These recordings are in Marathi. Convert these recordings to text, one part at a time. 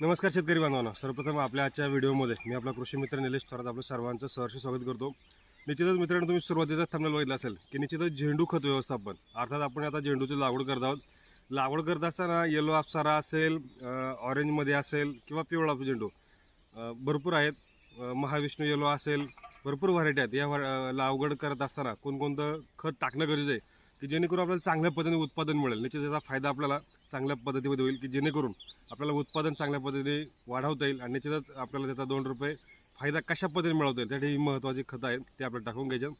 नमस्कार शेतकरी बांधवांना. सर्वप्रथम आपल्या आजच्या व्हिडिओमध्ये मी आपला कृषी मित्र निलेश थोरात आपल्या सर्वांचं सहर्ष स्वागत करतो. निश्चितच मित्रांनो तुम्ही सुरुवातीचा थांबलेला बघितलं असेल की निश्चितच झेंडू खत व्यवस्थापन अर्थात आपण आता झेंडूची लागवड करत आहोत. लागवड करत असताना येलो आपसारा असेल ऑरेंजमध्ये असेल किंवा पिवळा झेंडू भरपूर आहेत. महाविष्णू येलो असेल भरपूर व्हरायटी आहेत. या लागवड करत असताना कोणकोणतं खत टाकणं गरजेचं आहे की जेणेकरून आपल्याला चांगल्या पद्धतीने उत्पादन मिळेल. निश्चित त्याचा फायदा आपल्याला चांगल्या पद्धतीमध्ये होईल की जेणेकरून आपल्याला उत्पादन चांगल्या पद्धतीने वाढवता येईल आणि निश्चितच आपल्याला त्याचा दोन रुपये फायदा कशा पद्धतीने मिळवता येईल? त्यासाठी ही महत्त्वाची खतं आहेत ते आपल्याला टाकून घ्यायचं.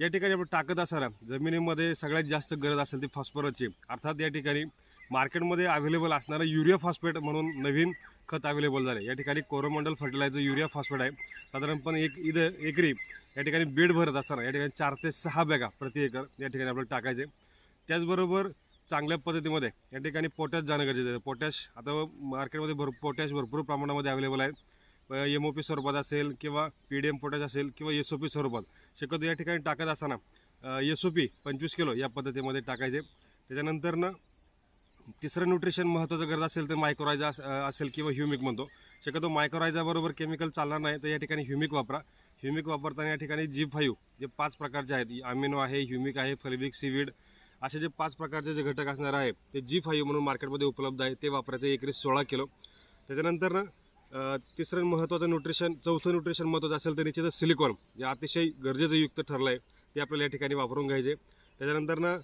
या ठिकाणी आपण टाकत असताना जमिनीमध्ये सगळ्यात जास्त गरज असेल ती फॉस्फरसची. अर्थात या ठिकाणी मार्केटमध्ये अवेलेबल असणारं युरिया फॉस्फेट म्हणून नवीन खत अवेलेबल झाले या ठिकाणी कोरोमंडल फर्टिलायझर युरिया फॉस्फेट आहे. साधारणपणे एक इद एकरी या ठिकाणी बेड भरत असताना या ठिकाणी चार ते सहा बॅगा प्रति एकर या ठिकाणी आपल्याला टाकायचे. त्याचबरोबर चांगल्या पद्धतीमध्ये या ठिकाणी पोटॅश जाणं गरजेचं आहे. पोटॅश आता मार्केटमध्ये भर पोटॅश भरपूर प्रमाणामध्ये अवेलेबल आहे एम ओ पी स्वरूपात असेल किंवा पी डी एम पोटॅश असेल किंवा एस ओ पी स्वरूपात. शक्यतो या ठिकाणी टाकत असताना एस ओ पी पंचवीस किलो या पद्धतीमध्ये टाकायचे. त्याच्यानंतर ना तिसरं न्यूट्रिशन महत्त्वाचं गरज असेल तर मायक्रोरायझा असेल किंवा ह्युमिक म्हणतो. शक्यतो मायक्रोरायझाबरोबर केमिकल चालणार नाही तर या ठिकाणी ह्युमिक वापरा. ह्युमिक वापरताना या ठिकाणी जी फाईव्ह जे पाच प्रकारचे आहेत. अमिनो आहे ह्युमिक आहे फलिविक सीविड असे जे पाच प्रकारचे जे घटक असणार आहे ते जी फाईव्ह म्हणून मार्केटमध्ये उपलब्ध आहे ते वापरायचं एकरी सोळा किलो. त्याच्यानंतर ना तिसरं महत्त्वाचं न्यूट्रिशन चौथं न्यूट्रिशन महत्त्वाचं असेल तर निश्चितच सिलिकॉन जे अतिशय गरजेचं युक्त ठरलं आहे ते आपल्याला या ठिकाणी वापरून घ्यायचे. त्याच्यानंतर ना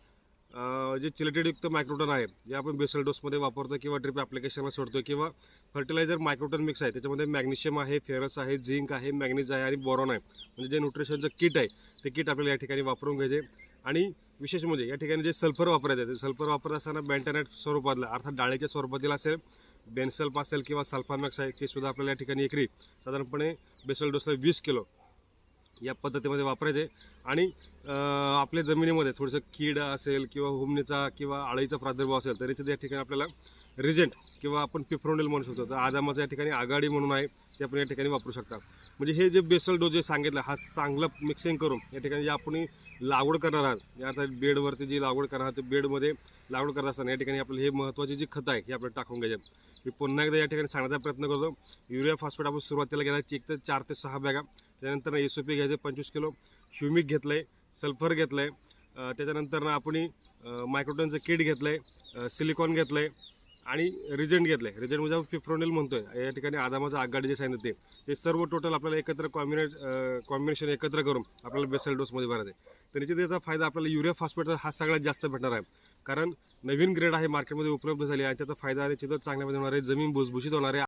जे चिलेटेडयुक्त मायक्रोटन आहे जे आपण बेसल डोसमध्ये वापरतो किंवा ड्रिप ॲप्लिकेशनला सोडतो किंवा फर्टिलायझर मायक्रोटन मिक्स आहे त्याच्यामध्ये मॅग्नेशियम आहे फेरस आहे झिंक आहे मॅग्नेज आहे आणि बोरॉन आहे. म्हणजे जे न्यूट्रिशनचं किट आहे ते किट आपल्याला या ठिकाणी वापरून घ्यायचे. आणि विशेष म्हणजे या ठिकाणी जे सल्फर वापरायचं आहे ते सल्फर वापरत असताना बँटॅनाइट स्वरूपातलं अर्थात डाळीच्या स्वरूपातील असेल बेन्सल्प असेल किंवा सल्फामॅक्स आहे ते सुद्धा आपल्याला या ठिकाणी एकरी साधारणपणे बेसल डोसला वीस किलो या पद्धतीमध्ये वापरायचे. आणि आपल्या जमिनीमध्ये थोडंसं कीड असेल किंवा हुमणीचा किंवा आळीचा प्रादुर्भाव असेल तरी या ठिकाणी आपल्याला रिजेंट किंवा आपण पिफ्रोनेल म्हणू शकतो. तर आदामाचं या ठिकाणी आघाडी म्हणून आहे ते आपण या ठिकाणी वापरू शकता. म्हणजे हे जे बेसल डोस जे सांगितलं हा चांगलं मिक्सिंग करून या ठिकाणी जे आपण लागवड करणार आहात या आता बेडवरती जी लागवड करणार आहात ते बेडमध्ये लागवड करत असताना या ठिकाणी आपलं हे महत्त्वाचे जी खतं आहे हे आपल्याला टाकून घ्यायचे मी पुन्हा एकदा या ठिकाणी सांगण्याचा प्रयत्न करतो. युरिया फॉस्फेट आपण सुरुवातीला घ्यायला एक तर चार ते सहा बॅगा. त्यानंतर एस ओ पी घ्यायचं पंचवीस किलो. ह्युमिक घेतलं आहे सल्फर घेतलं आहे त्याच्यानंतर आपण मायक्रोटनचं किट घेतलं आहे सिलिकॉन घेतलं आहे आणि रिजेंट घेतलं आहे रिजेंट म्हणजे आपण म्हणतो म्हणतोय. या ठिकाणी आदामाचं आघाडी जे सांगितलं ते. हे सर्व टोटल आपल्याला एकत्र कॉम्बिनेट कॉम्बिनेशन एकत्र करून आपल्याला बेसल डोसमध्ये भरायचं आहे तर निश्चित याचा फायदा आपल्याला युरिया फॉस्फेटचा हा सगळ्यात जास्त भेटणार आहे. कारण नवीन ग्रेड आहे मार्केटमध्ये उपलब्ध झाली आणि त्याचा फायदा निश्चितच चांगल्या होणार आहे. जमीन भुसभुशीत होणार आहे.